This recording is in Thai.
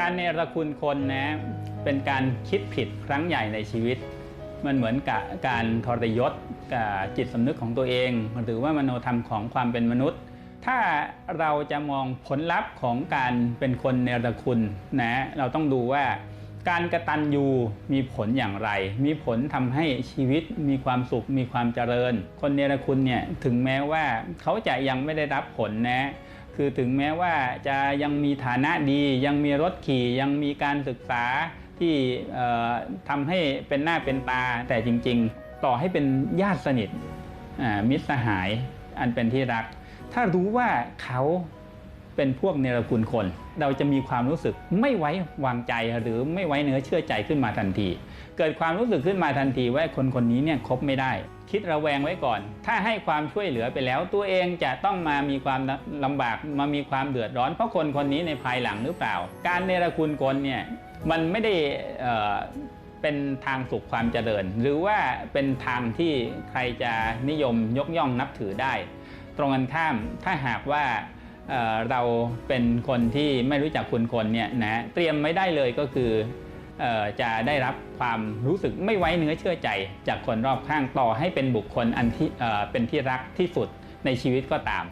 การเนรคุณคนนะเป็นการคิดผิดครั้งใหญ่ในชีวิต มันเหมือนกับการทรยศกับจิตสำนึกของตัวเอง หรือว่ามโนธรรมของความเป็นมนุษย์ ถ้าเราจะมองผลลัพธ์ของการเป็นคนเนรคุณนะเราต้องดูว่าการกระตันยูมีผลอย่างไร มีผลทำให้ชีวิตมีความสุขมีความเจริญ คนเนรคุณเนี่ยถึงแม้ว่าเขาจะยังไม่ได้รับผลนะ คือถึงแม้ว่าจะยังมีฐานะดี ยังมีรถขี่ยังมีการศึกษาที่ทำให้เป็นหน้าเป็นตา แต่จริง ๆ ต่อให้เป็นญาติสนิทมิตรสหายอันเป็นที่รัก ถ้ารู้ว่าเขา เป็นพวกเนรคุณคน เราจะมีความรู้สึกไม่ไว้วางใจหรือไม่ไว้เนื้อเชื่อใจขึ้นมาทันที เกิดความรู้สึกขึ้นมาทันทีว่าคนคนนี้เนี่ยคบไม่ได้ คิดระแวงไว้ก่อน ถ้าให้ความช่วยเหลือไปแล้ว ตัวเองจะต้องมามีความลำบากมามีความเดือดร้อน เพราะคนคนนี้ในภายหลังหรือเปล่า การเนรคุณคนเนี่ยมันไม่ได้เอ่อเป็นทางสุขความเจริญ หรือว่าเป็นทางที่ใครจะนิยมยกย่องนับถือได้ ตรงกันข้ามถ้าหากว่า เเราเป็นคนที่ไม่รู้จักคุณคนเนี่ยนะเตรียมไม่ได้เลยก็คืออจะได้รับความรู้สึกไม่ไว้เนื้อเชื่อใจ จากคนรอบข้างต่อให้เป็นบุคคลอันที่เเป็นที่รักที่สุดในชีวิตก็ตาม